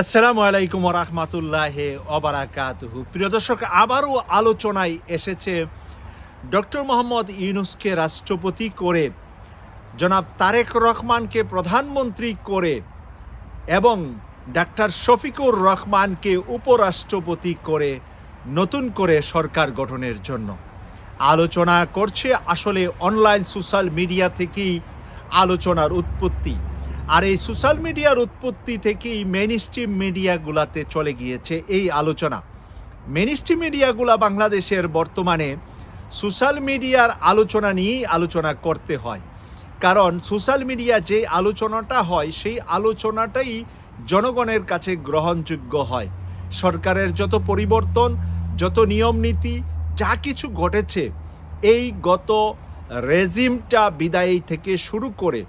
আসসালামু আলাইকুম রহমতুল্লাহ অবরাকাতহু প্রিয় দর্শক, আবারও আলোচনায় এসেছে ডক্টর মোহাম্মদ ইউনুসকে রাষ্ট্রপতি করে, জনাব তারেক রহমানকে প্রধানমন্ত্রী করে এবং ডাক্তার শফিকুর রহমানকে উপরাষ্ট্রপতি করে নতুন করে সরকার গঠনের জন্য। আলোচনা করছে আসলে অনলাইন সোশ্যাল মিডিয়া থেকেই আলোচনার উৎপত্তি। আর এই সোশ্যাল মিডিয়ার উৎপত্তি থেকেই মেন স্ট্রিম মিডিয়াগুলাতে চলে গিয়েছে এই আলোচনা। মেন স্ট্রিম মিডিয়াগুলা বাংলাদেশের বর্তমানে সোশ্যাল মিডিয়ার আলোচনা নিয়েই আলোচনা করতে হয়। কারণ সোশ্যাল মিডিয়া যে আলোচনাটা হয়, সেই আলোচনাটাই জনগণের কাছে গ্রহণযোগ্য হয়। সরকারের যত পরিবর্তন, যত নিয়ম নীতি, যা কিছু ঘটেছে, এই গত রেজিমটা বিদায়ী থেকে শুরু করে,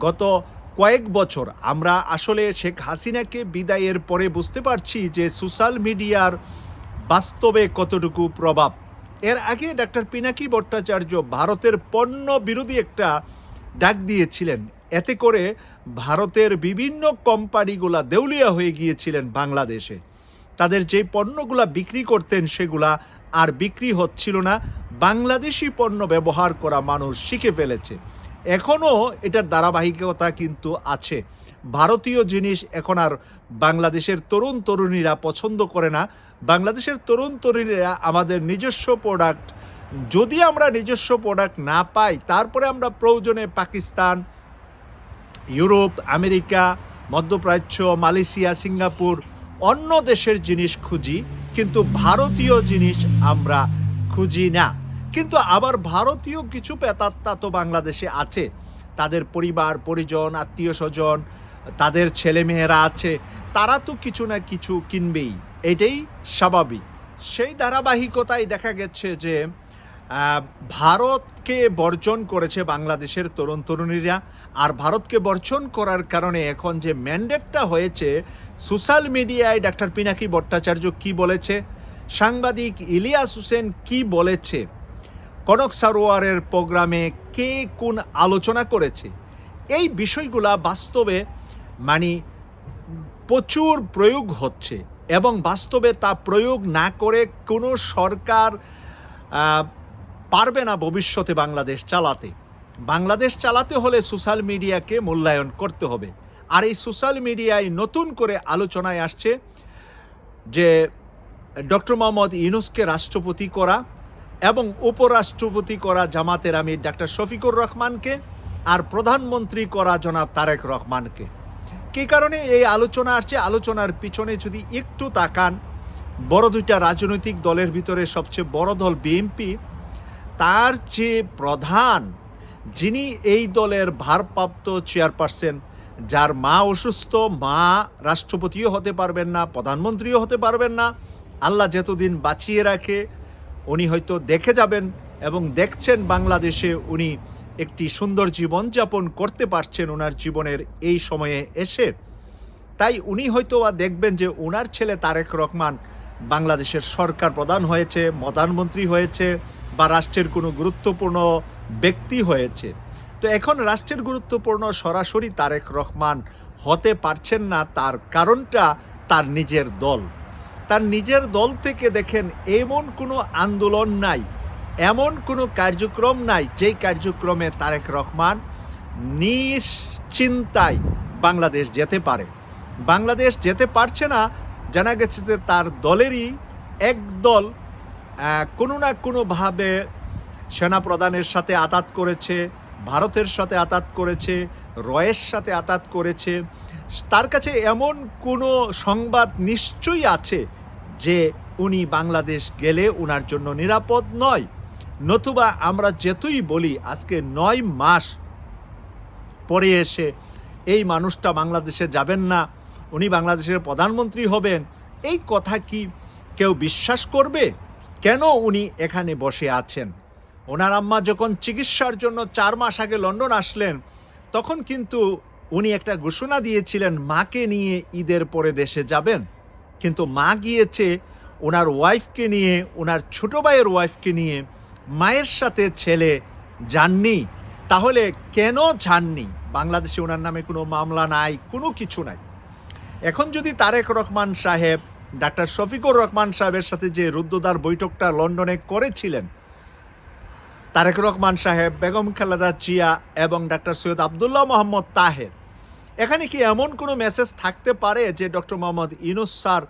গত কয়েক বছর। আমরা আসলে শেখ হাসিনাকে বিদায়ের পরে বুঝতে পারছি যে সোশ্যাল মিডিয়ার বাস্তবে কতটুকু প্রভাব। এর আগে ডাক্তার পিনাকি ভট্টাচার্য ভারতের পণ্য বিরোধী একটা ডাক দিয়েছিলেন। এতে করে ভারতের বিভিন্ন কোম্পানিগুলা দেউলিয়া হয়ে গিয়েছিলেন বাংলাদেশে। তাদের যে পণ্যগুলা বিক্রি করতেন সেগুলা আর বিক্রি হচ্ছিল না। বাংলাদেশি পণ্য ব্যবহার করা মানুষ শিখে ফেলেছে। এখনও এটার ধারাবাহিকতা কিন্তু আছে। ভারতীয় জিনিস এখন আর বাংলাদেশের তরুণ তরুণীরা পছন্দ করে না। বাংলাদেশের তরুণ তরুণীরা আমাদের নিজস্ব প্রোডাক্ট যদি আমরা নিজস্ব প্রোডাক্ট না পাই, তারপরে আমরা প্রয়োজনে পাকিস্তান, ইউরোপ, আমেরিকা, মধ্যপ্রাচ্য, মালয়েশিয়া, সিঙ্গাপুর, অন্য দেশের জিনিস খুঁজি, কিন্তু ভারতীয় জিনিস আমরা খুঁজি না। কিন্তু আবার ভারতীয় কিছু পেতাত্তা তো বাংলাদেশে আছে। তাদের পরিবার, পরিজন, আত্মীয় স্বজন, তাদের ছেলেমেয়েরা আছে, তারা তো কিছু না কিছু কিনবেই। এটাই স্বাভাবিক। সেই ধারাবাহিকতায় দেখা গেছে যে ভারতকে বর্জন করেছে বাংলাদেশের তরুণ তরুণীরা, আর ভারতকে বর্জন করার কারণে এখন যে ম্যান্ডেটটা হয়েছে, সোশ্যাল মিডিয়ায় ডাক্তার পিনাকি ভট্টাচার্য কি বলেছে, সাংবাদিক ইলিয়াস হোসেন কি বলেছে কনক সারোয়ারের প্রোগ্রামে কে কোন আলোচনা করেছে? এই বিষয়গুলা বাস্তবে মানে প্রচুর প্রয়োগ হচ্ছে এবং বাস্তবে তা প্রয়োগ না করে কোনো সরকার পারবে না ভবিষ্যতে বাংলাদেশ চালাতে। বাংলাদেশ চালাতে হলে সোশ্যাল মিডিয়াকে মূল্যায়ন করতে হবে। আর এই সোশ্যাল মিডিয়ায় নতুন করে আলোচনায় আসছে যে ডক্টর মোহাম্মদ ইউনুসকে রাষ্ট্রপতি করা এবং উপরাষ্ট্রপতি করা জামাতের আমির ডাক্তার শফিকুর রহমানকে আর প্রধানমন্ত্রী করা জনাব তারেক রহমানকে। কী কারণে এই আলোচনা আসছে? আলোচনার পিছনে যদি একটু তাকান, বড় দুইটা রাজনৈতিক দলের ভিতরে সবচেয়ে বড় দল বিএনপি, তার যে প্রধান যিনি এই দলের ভারপ্রাপ্ত চেয়ারপারসন, যার মা অসুস্থ, মা রাষ্ট্রপতিও হতে পারবেন না, প্রধানমন্ত্রীও হতে পারবেন না, আল্লাহ যতদিন বাঁচিয়ে রাখে উনি হয়তো দেখে যাবেন এবং দেখছেন বাংলাদেশে উনি একটি সুন্দর জীবনযাপন করতে পারছেন ওনার জীবনের এই সময়ে এসে। তাই উনি হয়তো বা দেখবেন যে ওনার ছেলে তারেক রহমান বাংলাদেশের সরকার প্রধান হয়েছে, প্রধানমন্ত্রী হয়েছে বা রাষ্ট্রের কোনো গুরুত্বপূর্ণ ব্যক্তি হয়েছে। তো এখন রাষ্ট্রের গুরুত্বপূর্ণ সরাসরি তারেক রহমান হতে পারছেন না, তার কারণটা তার নিজের দল। তার নিজের দল থেকে দেখেন এমন কোনো আন্দোলন নাই, এমন কোনো কার্যক্রম নাই যেই কার্যক্রমে তারেক রহমান নিশ্চিন্তায় বাংলাদেশ যেতে পারে। বাংলাদেশ যেতে পারছে না, জানা গেছে যে তার দলেরই এক দল কোনো না কোনোভাবে সেনা প্রধানের সাথে আতাত করেছে, ভারতের সাথে আতাত করেছে, রয়ের সাথে আতাত করেছে। তার কাছে এমন কোনো সংবাদ নিশ্চয়ই আছে যে উনি বাংলাদেশ গেলে ওনার জন্য নিরাপদ নয়। নতুবা আমরা যেতুই বলি, আজকে নয় মাস পরে এসে এই মানুষটা বাংলাদেশে যাবেন না, উনি বাংলাদেশের প্রধানমন্ত্রী হবেন, এই কথা কি কেউ বিশ্বাস করবে? কেন উনি এখানে বসে আছেন? ওনার আম্মা যখন চিকিৎসার জন্য চার মাস আগে লন্ডন আসলেন, তখন কিন্তু উনি একটা ঘোষণা দিয়েছিলেন, মাকে নিয়ে ঈদের পরে দেশে যাবেন। কিন্তু মা গিয়েছে ওনার ওয়াইফকে নিয়ে, ওনার ছোটো ভাইয়ের ওয়াইফকে নিয়ে, মায়ের সাথে ছেলে যাননি। তাহলে কেন যাননি? বাংলাদেশে ওনার নামে কোনো মামলা নাই, কোনো কিছু নাই। এখন যদি তারেক রহমান সাহেব, ডাক্তার শফিকুর রহমান সাহেবের সাথে যে রুদ্রদার বৈঠকটা লন্ডনে করেছিলেন, তারেক রহমান সাহেব, বেগম খালেদা চিয়া এবং ডাক্তার সৈয়দ আবদুল্লাহ মোহাম্মদ তাহের এখানে কি এমন কোনো মেসেজ থাকতে পারে যে ডক্টর মোহাম্মদ ইনুস স্যার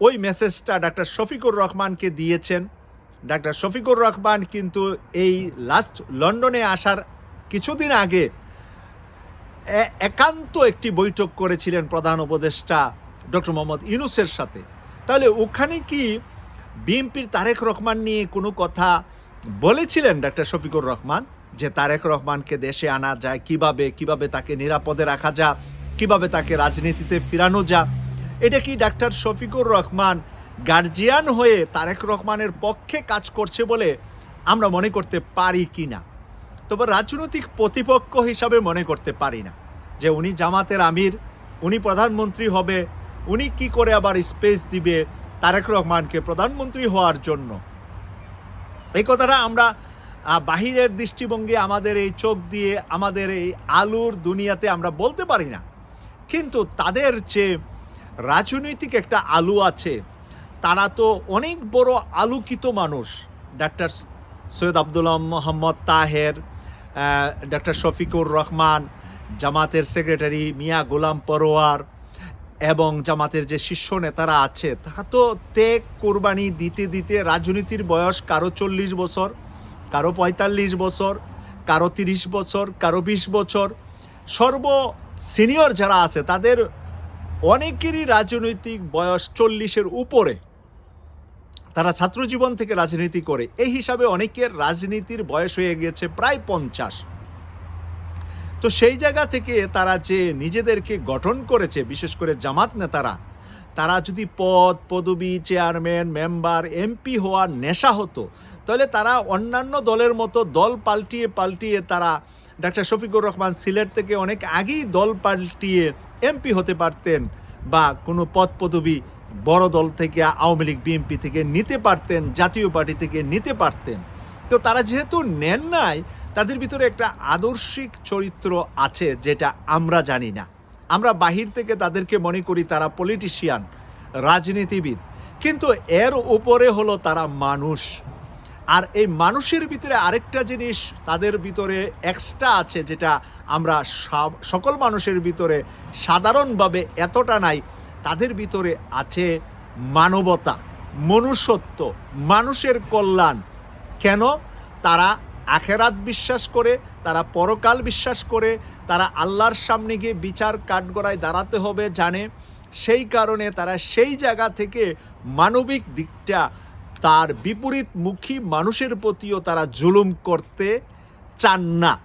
ওই মেসেজটা ডাক্তার শফিকুর রহমানকে দিয়েছেন? ডাক্তার শফিকুর রহমান কিন্তু এই লাস্ট লন্ডনে আসার কিছুদিন আগে একান্ত একটি বৈঠক করেছিলেন প্রধান উপদেষ্টা ডক্টর মোহাম্মদ ইউনুসের সাথে। তাহলে ওখানে কি বিএনপির তারেক রহমান নিয়ে কোনো কথা বলেছিলেন ডাক্তার শফিকুর রহমান? যে তারেক রহমানকে দেশে আনা যায়, কীভাবে কীভাবে তাকে নিরাপদে রাখা যা কীভাবে তাকে রাজনীতিতে ফিরানো যা এটা কি ডাক্তার শফিকুর রহমান গার্জিয়ান হয়ে তারেক রহমানের পক্ষে কাজ করছে বলে আমরা মনে করতে পারি কি না? তবে রাজনৈতিক প্রতিপক্ষ হিসাবে মনে করতে পারি না। যে উনি জামাতের আমির, উনি প্রধানমন্ত্রী হবে, উনি কি করে আবার স্পেস দিবে তারেক রহমানকে প্রধানমন্ত্রী হওয়ার জন্য? এই কথাটা আমরা বাহিরের দৃষ্টিভঙ্গি আমাদের এই চোখ দিয়ে, আমাদের এই আলুর দুনিয়াতে আমরা বলতে পারি না। কিন্তু তাদের যে রাজনৈতিক একটা আলু আছে, তারা তো অনেক বড় আলোকিত মানুষ। ডাক্তার সৈয়দ আবদুল্লাহ মোহাম্মদ তাহের ডাক্তার শফিকুর রহমান, জামাতের সেক্রেটারি মিয়া গোলাম পরোয়ার এবং জামাতের যে শীর্ষ নেতারা আছে, তারা তো ত্যাগ কোরবানি দিতে দিতে রাজনীতির বয়স কারও চল্লিশ বছর কারও পঁয়তাল্লিশ বছর, কারও তিরিশ বছর, কারও বিশ বছর। সর্ব সিনিয়র যারা আছে, তাদের অনেকেরই রাজনৈতিক বয়স চল্লিশের উপরে। তারা ছাত্রজীবন থেকে রাজনীতি করে। এই হিসাবে অনেকের রাজনীতির বয়স হয়ে গিয়েছে প্রায় পঞ্চাশ। তো সেই জায়গা থেকে তারা যে নিজেদেরকে গঠন করেছে, বিশেষ করে জামাত নেতারা তারা যদি পদ, পদবি, চেয়ারম্যান, মেম্বার, এমপি হওয়ার নেশা হতো, তাহলে তারা অন্যান্য দলের মতো দল পাল্টিয়ে পাল্টিয়ে তারা ডাক্তার শফিকুর রহমান সিলেট থেকে অনেক আগেই দল পাল্টিয়ে এমপি হতে পারতেন বা কোনো পদ, পদবি বড় দল থেকে, আওয়ামী লীগ, বিএনপি থেকে নিতে পারতেন, জাতীয় পার্টি থেকে নিতে পারতেন। তো তারা যেহেতু নেন নাই, তাদের ভিতরে একটা আদর্শিক চরিত্র আছে যেটা আমরা জানি না। আমরা বাহির থেকে তাদেরকে মনে করি তারা পলিটিশিয়ান রাজনীতিবিদ, কিন্তু এর উপরে হলো তারা মানুষ। আর এই মানুষের ভিতরে আরেকটা জিনিস তাদের ভিতরে এক্সট্রা আছে, যেটা আমরা সকল মানুষের ভিতরে সাধারণভাবে এতটা নাই, তাদের ভিতরে আছে মানবতা, মনুষ্যত্ব, মানুষের কল্যাণ। কেন? তারা আখেরাত বিশ্বাস করে, তারা পরকাল বিশ্বাস করে, তারা আল্লাহর সামনে গিয়ে বিচার কাঠগড়ায় দাঁড়াতে হবে, জানে। সেই কারণে তারা সেই জায়গা থেকে মানবিক দিকটা, তার বিপরীতমুখী মানুষের প্রতিও তারা জুলুম করতে চান না।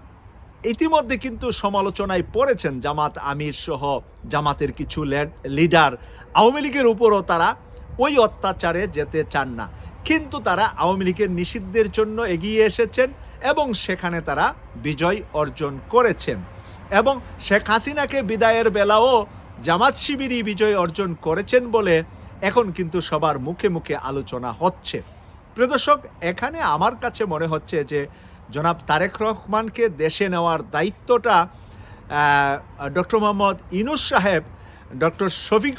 ইতিমধ্যে কিন্তু সমালোচনায় পড়েছেন জামাত আমির সহ জামাতের কিছু লেড- লিডার। আওয়ামী লীগের উপরও তারা ওই অত্যাচারে যেতে চান না। কিন্তু তারা আওয়ামী লীগের নিষিদ্ধের জন্য এগিয়ে এসেছেন। এবং সেখানে তারা বিজয় অর্জন করেছেন। এবং শেখ হাসিনাকে বিদায়ের বেলাও জামাত শিবিরই বিজয় অর্জন করেছেন বলে এখন কিন্তু সবার মুখে মুখে আলোচনা হচ্ছে। প্রদর্শক এখানে আমার কাছে মনে হচ্ছে যে জনাব তারেক রহমানকে দেশে নেওয়ার দায়িত্বটা ডক্টর মোহাম্মদ ইনুস সাহেব, ডক্টর শফিক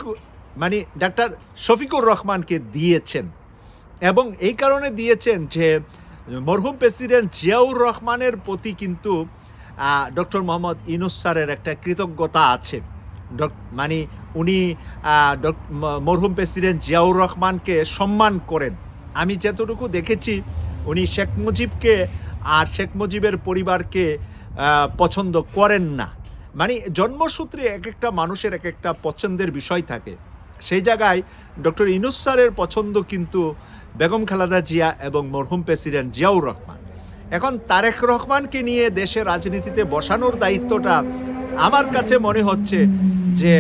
মানে ডাক্তার শফিকুর রহমানকে দিয়েছেন। এবং এই কারণে দিয়েছেন যে মরহুম প্রেসিডেন্ট জিয়াউর রহমানের প্রতি কিন্তু ডক্টর মোহাম্মদ ইনুস স্যারের একটা কৃতজ্ঞতা আছে। মানে উনি মরহুম প্রেসিডেন্ট জিয়াউর রহমানকে সম্মান করেন। আমি যতটুকু দেখেছি, উনি শেখ মুজিবকে আর শেখ মুজিবের পরিবারকে পছন্দ করেন না। মানে জন্মসূত্রে এক একটা মানুষের এক একটা পছন্দের বিষয় থাকে। সেই জায়গায় ডক্টর ইনুস স্যারের পছন্দ কিন্তু বেগম খালেদা জিয়া এবং মরহুম প্রেসিডেন্ট জিয়াউর রহমান। এখন তারেক রহমানকে নিয়ে দেশের রাজনীতিতে বসানোর দায়িত্বটা আমার কাছে মনে হচ্ছে যে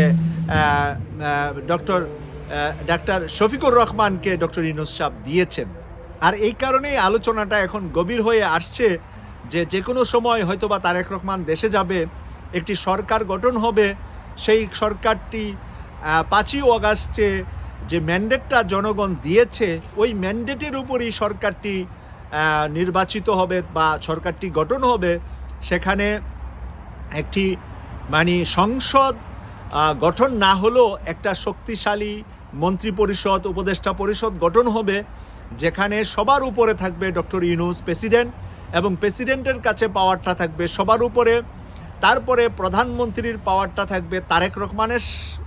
ডক্টর ডাক্তার শফিকুর রহমানকে ডক্টর ইনুস সাহেব দিয়েছেন। আর এই কারণেই আলোচনাটা এখন গভীর হয়ে আসছে যে যে কোনো সময় হয়তোবা তারেক রহমান দেশে যাবে, একটি সরকার গঠন হবে, সেই সরকারটি পাঁচই অগাস্টে যে ম্যান্ডেটটা জনগণ দিয়েছে, ওই ম্যান্ডেটের উপরই সরকারটি নির্বাচিত হবে বা সরকারটি গঠন হবে। সেখানে একটি মানে সংসদ গঠন না হলেও একটা শক্তিশালী মন্ত্রী পরিষদ উপদেষ্টা পরিষদ গঠন হবে, যেখানে সবার উপরে থাকবে ডক্টর ইউনুস প্রেসিডেন্ট এবং প্রেসিডেন্টের কাছে পাওয়ারটা থাকবে সবার উপরে। তারপরে প্রধানমন্ত্রীর পাওয়ারটা থাকবে তারেক রহমানের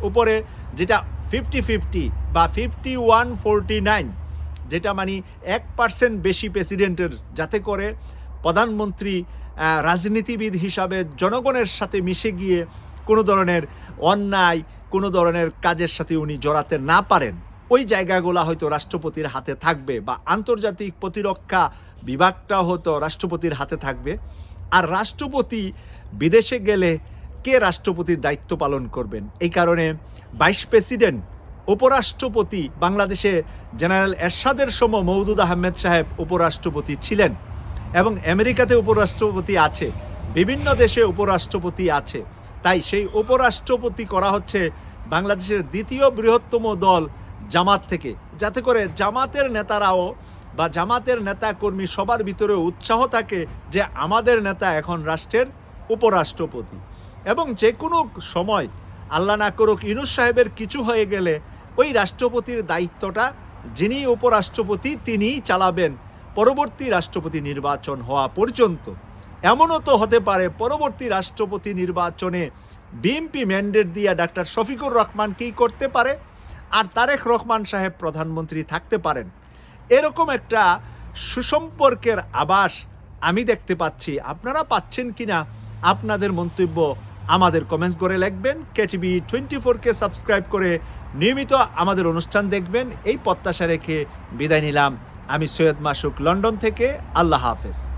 উপরে, যেটা ফিফটি ফিফটি বা ফিফটি ওয়ান ফোরটি নাইন, যেটা মানে এক পার্সেন্ট বেশি প্রেসিডেন্টের যাতে করে প্রধানমন্ত্রী রাজনীতিবিদ হিসাবে জনগণের সাথে মিশে গিয়ে কোনো ধরনের অন্যায়, কোনো ধরনের কাজের সাথে উনি জড়াতে না পারেন। ওই জায়গাগুলো হয়তো রাষ্ট্রপতির হাতে থাকবে বা আন্তর্জাতিক প্রতিরক্ষা বিভাগটা হয়তো রাষ্ট্রপতির হাতে থাকবে। আর রাষ্ট্রপতি বিদেশে গেলে কে রাষ্ট্রপতির দায়িত্ব পালন করবেন? এই কারণে ভাইস প্রেসিডেন্ট, উপরাষ্ট্রপতি, বাংলাদেশে জেনারেল এরশাদের সময় মৌদুদ আহমেদ সাহেব উপরাষ্ট্রপতি ছিলেন এবং আমেরিকাতে উপরাষ্ট্রপতি আছে, বিভিন্ন দেশে উপরাষ্ট্রপতি আছে। তাই সেই উপরাষ্ট্রপতি করা হচ্ছে বাংলাদেশের দ্বিতীয় বৃহত্তম দল জামাত থেকে। যাতে করে জামাতের নেতারাও বা জামাতের নেতা কর্মী সবার ভিতরে উৎসাহ থাকে যে আমাদের নেতা এখন রাষ্ট্রের উপরাষ্ট্রপতি। এবং যে কোনো সময় আল্লাহ না করুক ইনুস সাহেবের কিছু হয়ে গেলে ওই রাষ্ট্রপতির দায়িত্বটা যিনি উপরাষ্ট্রপতি, তিনিই চালাবেন। পরবর্তী রাষ্ট্রপতি নির্বাচন হওয়া পর্যন্ত। এমনও তো হতে পারে, পরবর্তী রাষ্ট্রপতি নির্বাচনে বিএনপি ম্যান্ডেট দিয়ে ডাক্তার শফিকুর রহমান রহমানকেই করতে পারে? আর তারেক রহমান সাহেব প্রধানমন্ত্রী থাকতে পারেন। এরকম একটা সুসম্পর্কের আবাস আমি দেখতে পাচ্ছি। আপনারা পাচ্ছেন কিনা আপনাদের মন্তব্য আমাদের কমেন্টস করে লিখবেন। কেটিভি টোয়েন্টি ফোরকে সাবস্ক্রাইব করে নিয়মিত আমাদের অনুষ্ঠান দেখবেন। এই প্রত্যাশা রেখে বিদায় নিলাম। আমি সৈয়দ মাসুক, লন্ডন থেকে। আল্লাহ হাফেজ।